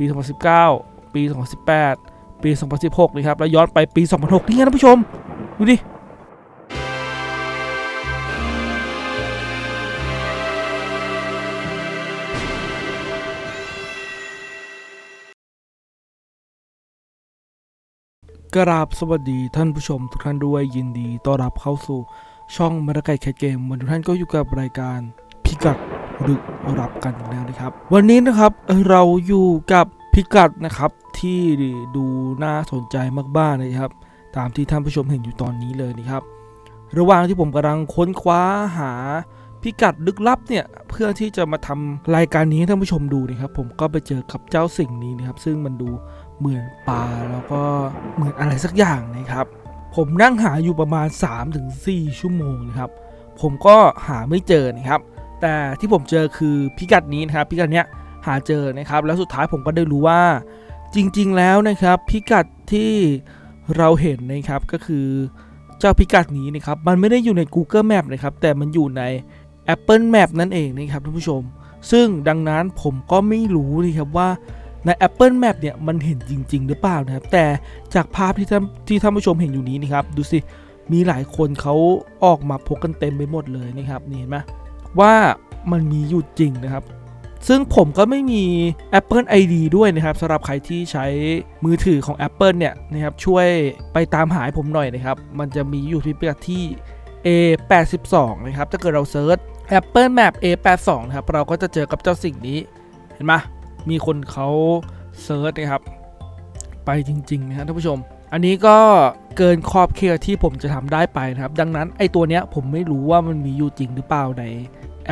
ปี 2019 ปี 2018 ปี 2016นะครับแล้วย้อนไปปี 2006นี่ไงท่านผู้ชม ดูดิกราบสวัสดีท่านผู้ชมทุกท่านด้วยยินดีต้อนรับเข้าสู่ช่องมาตะไก่แคทเกมวันทุกท่านก็อยู่กับรายการพิกัด ดึกรับกันอีกแล้วนะครับ วันนี้นะครับเราอยู่กับพิกัดนะครับที่ดูน่าสนใจมากๆเลยครับ ตามที่ท่านผู้ชมเห็นอยู่ตอนนี้เลยนะครับ ระหว่างที่ผมกำลังค้นคว้าหาพิกัดลึกลับเนี่ยเพื่อที่จะมาทำรายการนี้ให้ท่านผู้ชมดูนะครับ ผมก็ไปเจอกับเจ้าสิ่งนี้นะครับ ซึ่งมันดูเหมือนปลาแล้วก็เหมือนอะไรสักอย่างนะครับ ผมนั่งหาอยู่ประมาณ 3-4 ชั่วโมงนะครับ ผมก็หาไม่เจอนะครับ แต่ที่ผมเจอคือพิกัดนี้นะครับพิกัดเนี้ยหาเจอนะครับแล้วสุดท้ายผมก็ได้รู้ว่า จริงๆแล้วนะครับพิกัดที่เราเห็นนะครับก็คือเจ้าพิกัดนี้นะครับมันไม่ได้อยู่ใน Google Map นะครับแต่มันอยู่ใน Apple Map นั่นเองนะครับท่านผู้ชม ซึ่งดังนั้นผมก็ไม่รู้นะครับว่าใน Apple Map เนี่ยมันเห็นจริง ๆ หรือเปล่านะครับ แต่จากภาพที่ท่านที่ท่านผู้ชมเห็นอยู่นี้นะครับ ดูสิ มีหลายคนเขาออกมาพกกันเต็มไปหมดเลยนะครับ นี่เห็นไหม ว่ามันมีอยู่จริงนะครับ ซึ่งผมก็ไม่มี Apple ID ด้วยนะครับสำหรับใครที่ใช้มือถือของ Apple เนี่ยนะครับช่วยไปตามหาให้ผมหน่อยนะครับ มันจะมีอยู่ที่พิกัดที่ A82 นะครับถ้าเกิดเราเซิร์ช Apple Map A82 นะครับเราก็จะเจอกับเจ้าสิ่งนี้ เห็นไหมมีคนเขาเซิร์ชนะครับ ไปจริง ๆ นะครับท่านผู้ชม อันนี้ก็เกินขอบเขตที่ผมจะทำได้ไปนะครับ ดังนั้นไอตัวเนี้ยผมไม่รู้ว่ามันมีอยู่จริงหรือเปล่าใน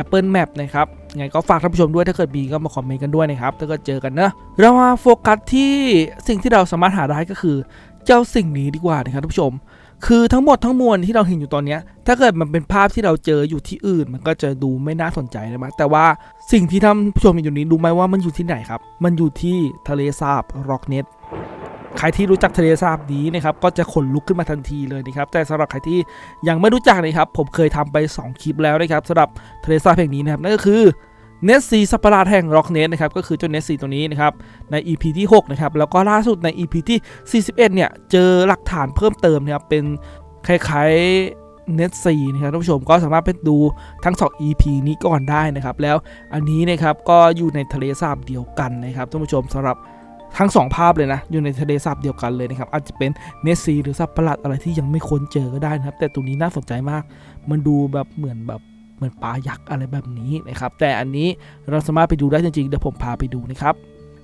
Apple Map นะครับไงก็ฝากท่านผู้ชมด้วยถ้าเกิดมีก็มาคอมเมนต์กันด้วยนะครับถ้าเกิดเจอกันเนะเรามาโฟกัสที่สิ่งที่เราสามารถหาได้ก็คือ เจ้าสิ่งนี้ดีกว่านะครับท่านผู้ชม คือทั้งหมดทั้งมวลที่เราเห็นอยู่ตอนนี้ถ้าเกิดมันเป็นภาพที่เราเจออยู่ที่อื่น มันก็จะดูไม่น่าสนใจนะแต่ว่าสิ่งที่ท่านผู้ชมเห็นอยู่นี้รู้ไหมว่ามันอยู่ที่ไหนครับ มันอยู่ที่ทะเลสาบร็อกเน็ต ใครที่รู้จักทะเลสาบนี้นะครับก็จะขนลุกขึ้นมาทันทีเลยนะครับแต่สำหรับใครที่ยังไม่รู้จักนะครับผมเคยทำไป 2 คลิปแล้วนะครับสำหรับทะเลสาบแห่งนี้นะครับนั่นก็คือเนสซีสัปราดแห่งร็อกเน็ตนะครับก็คือเจ้าเนสซีตัวนี้นะครับใน EP ที่ 6 นะครับ แล้วก็ล่าสุดใน EP ที่ 41 เนี่ยเจอหลักฐานเพิ่มเติมนะครับเป็นคล้ายๆ Net 4นะครับท่านผู้ชมก็สามารถไปดูทั้ง 2 EP นี้ก่อนได้นะครับ แล้วอันนี้นะครับก็อยู่ในทะเลสาบเดียวกันนะครับท่านผู้ชมสำหรับ ทั้ง 2 ภาพเลยนะ อยู่ในทะเลสาบเดียวกันเลยนะครับ อาจจะเป็น Net 4หรือสัตว์ประหลาดอะไรที่ยังไม่ค้นเจอก็ได้นะครับ แต่ตรงนี้น่าสนใจมาก มันดูแบบเหมือนแบบเหมือนปลายักษ์อะไรแบบนี้นะครับ แต่อันนี้เราสามารถไปดูได้จริงๆเดี๋ยวผมพาไปดูนะครับ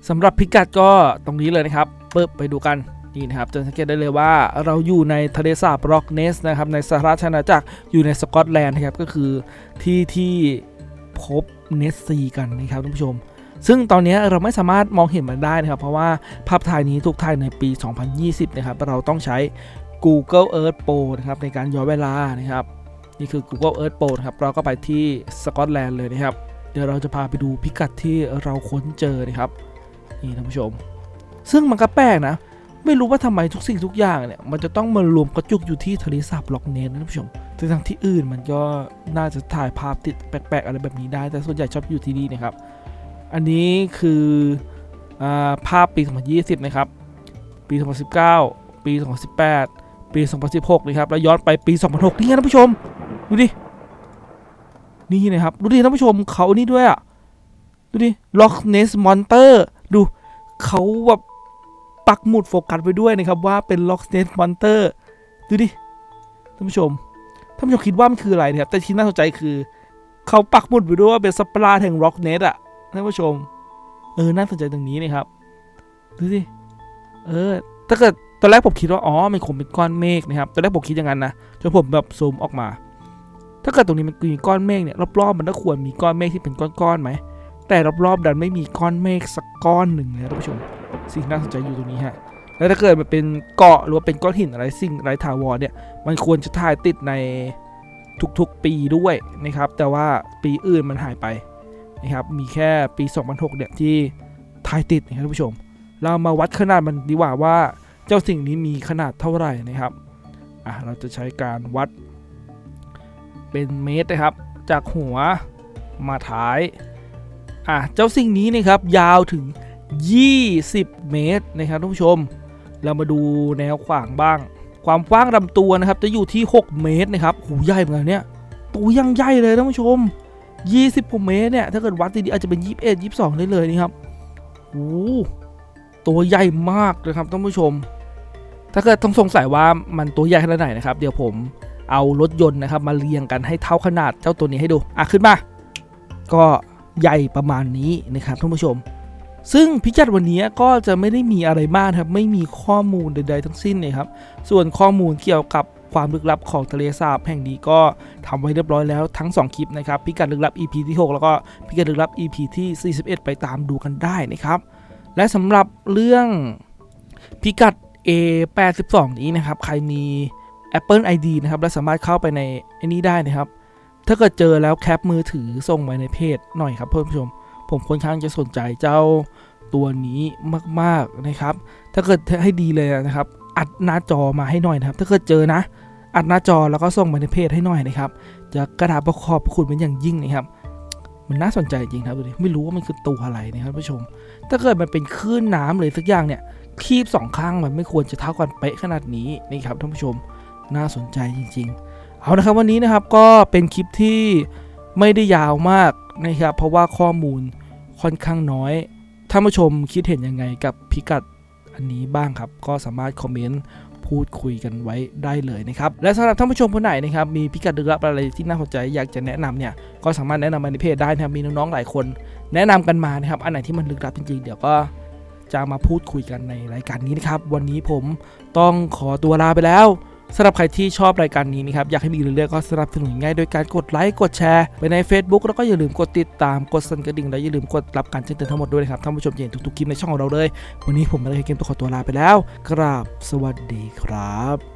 สำหรับพิกัดก็ตรงนี้เลยนะครับเปิบไปดูกันนี่นะครับจะสังเกตได้เลยว่าเราอยู่ในทะเลสาบร็อกเนสนะครับในสหราชอาณาจักรอยู่ในสกอตแลนด์นะครับก็คือที่ที่พบเนสซีกันนะครับท่านผู้ชม ซึ่งตอนนี้เราไม่สามารถมองเห็นมันได้นะครับ เพราะว่าภาพถ่ายนี้ถูกถ่ายในปี 2020 นะครับ เราต้องใช้ Google Earth Pro นะครับในการย้อนเวลานะครับ นี่คือ Google Earth Pro นะครับ เราก็ไปที่สกอตแลนด์เลยนะครับ เดี๋ยวเราจะพาไปดูพิกัดที่เราค้นเจอนะครับ นี่ท่านผู้ชม ซึ่งมันก็แปลกนะ ไม่รู้ว่าทำไมทุกสิ่งทุกอย่างเนี่ย มันจะต้องมารวมกระจุกอยู่ที่ทะเลสาบล็อกเนสนะท่านผู้ชมแต่ทางที่อื่นมันก็น่าจะถ่ายภาพติดแปลกๆอะไรแบบนี้ได้ แต่ส่วนใหญ่ชอบอยู่ที่นี่นะครับ อันนี้คืออภาพปี 2020 นะครับ ปี 2019 ปี 2018 ปี 2016 นะครับ แล้วย้อนไปปี 2006 นี่ไงท่านผู้ชม ดูดิ นี่นะครับ ดูดิท่านผู้ชมเขานี่ด้วยอะ ดูดิ Loch Ness Monster ดูเขาแบบปักหมุดโฟกัสไว้ด้วยนะครับว่าเป็น Loch Ness Monster ดูดิ ท่านผู้ชม ท่านผู้ชมคิดว่ามันคืออะไรนะครับ แต่ที่น่าสนใจคือเขาปักหมุดไว้ด้วยว่าเป็นสปราแห่ง Rock Ness อะ ท่านผู้ชม เออน่าสนใจตรงนี้นะครับ ดูสิ เออ ถ้าเกิดตอนแรกผมคิดว่า อ๋อ มันคงเป็นก้อนเมฆนะครับ ตอนแรกผมคิดอย่างนั้นนะ จนผมแบบซูมออกมา ถ้าเกิดตรงนี้มันมีก้อนเมฆเนี่ยรอบๆมันก็ควรมีก้อนเมฆที่เป็นก้อนๆไหม แต่รอบๆดันไม่มีก้อนเมฆสักก้อนหนึ่งเลยนะท่านผู้ชม สิ่งน่าสนใจอยู่ตรงนี้ฮะ แล้วถ้าเกิดมันเป็นเกาะหรือว่าเป็นก้อนหินอะไรสิ่งไร้ถาวรเนี่ย มันควรจะถ่ายติดในทุกๆปีด้วยนะครับ แต่ว่าปีอื่นมันหายไป นะครับมีแค่ปี 2006เนี่ยที่ถ่ายติดนะครับท่านผู้ชม เรามาวัดขนาดมันดีกว่าว่าเจ้าสิ่งนี้มีขนาดเท่าไหร่นะครับอะเราจะใช้การวัดเป็นเมตรนะครับ จากหัวมาท้ายอะเจ้าสิ่งนี้นะครับยาวถึง 20 เมตรนะครับท่านผู้ชม เรามาดูแนวขวางบ้าง ความกว้างลำตัวนะครับจะอยู่ที่ 6 เมตรนะครับหูใหญ่เหมือนกันเนี่ยตัวยังใหญ่เลยท่านผู้ชม 20เมตรเนี่ย ถ้าเกิดวัดดีๆอาจจะเป็น 21 22 ได้เลยนี่ครับโอ้ตัวใหญ่มากนะครับท่านผู้ชม ถ้าเกิดต้องสงสัยว่ามันตัวใหญ่ขนาดไหนนะครับ เดี๋ยวผมเอารถยนต์นะครับ มาเรียงกันให้เท่าขนาดเจ้าตัวนี้ให้ดู อะขึ้นมา ก็ใหญ่ประมาณนี้นะครับท่านผู้ชม ซึ่งพิกัดวันนี้ก็จะไม่ได้มีอะไรมากครับ ไม่มีข้อมูลใด ๆ ทั้งสิ้นนะครับ ส่วนข้อมูลเกี่ยวกับ ความลึกลับของทะเลสาบแห่งนี้ก็ทำไว้เรียบร้อยแล้วทั้ง 2 คลิปนะครับ พิกัดลึกลับ EP ที่ 6 แล้วก็พิกัดลึกลับ EP ที่ 41 ไปตามดูกันได้นะครับ และสำหรับเรื่องพิกัด A82 นี้นะครับ ใครมี Apple ID นะครับ และสามารถเข้าไปในไอ้นี้ได้นะครับ ถ้าเกิดเจอแล้วแคปมือถือส่งไปในเพจหน่อยครับเพื่อนผู้ชม ผมค่อนข้างจะสนใจเจ้าตัวนี้มาก ๆ นะครับ ถ้าเกิดให้ดีเลยนะครับ อัดหน้าจอมาให้หน่อยนะครับ ถ้าเกิดเจอนะ อัดหน้าจอแล้วก็ส่งมาในเพจให้หน่อยนะครับ จะกระดาษประขอบพระคุณเป็นอย่างยิ่งนะครับ มันน่าสนใจจริงครับดูดิไม่รู้ว่ามันคือตัวอะไรนะครับผู้ชม ถ้าเกิดมันเป็นคลื่นน้ำเลยสักอย่างเนี่ยคีบสองข้างมันไม่ควรจะเท่ากันเป๊ะขนาดนี้นี่ครับท่านผู้ชมน่าสนใจจริง ๆ เอานะครับวันนี้นะครับก็เป็นคลิปที่ไม่ได้ยาวมากนะครับเพราะว่าข้อมูลค่อนข้างน้อยท่านผู้ชมคิดเห็นยังไงกับพิกัดอันนี้บ้างครับ ก็สามารถคอมเมนต์ พูดคุยกันไว้ได้เลยนะครับ และสำหรับท่านผู้ชมคนไหนนะครับมีพิกัดลึกลับอะไรที่น่าสนใจอยากจะแนะนำเนี่ยก็สามารถแนะนำมาในเพจได้นะครับมีน้องๆหลายคน แนะนำกันมานะครับอันไหนที่มันลึกลับจริงๆเดี๋ยวก็จะมาพูดคุยกันในรายการนี้นะครับ วันนี้ผมต้องขอตัวลาไปแล้ว สำหรับใครที่ชอบรายการนี้นะครับอยากให้มีเรื่องก็สนับสนุนง่ายโดยการกดไลค์กดแชร์ไปใน Facebook แล้วก็อย่าลืมกดติดตามกดสั่นกระดิ่งและอย่าลืมกดรับการแจ้งเตือนทั้งหมดด้วยนะครับท่านผู้ชมเห็นทุกๆคลิปในช่องของเราเลย วันนี้ผมและเกมต้องขอตัวลาไปแล้วกราบสวัสดีครับ